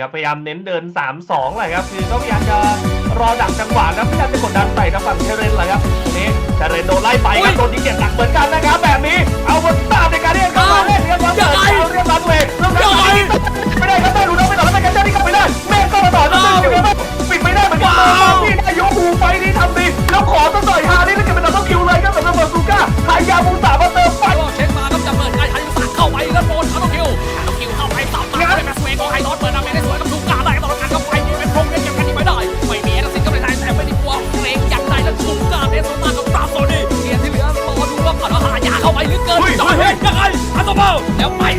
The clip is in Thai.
ครับพยายามเน้นเดิน 3-2แหละครับคือก็พยายามจะรอดักจังหวะครับพยายามจะกดดันใส่ทางฝั่งเชเรนแหละครับนี่เชเรนโดนไล่ไปครับโดนยิงเก็บหนักเหมือนกันนะ 两百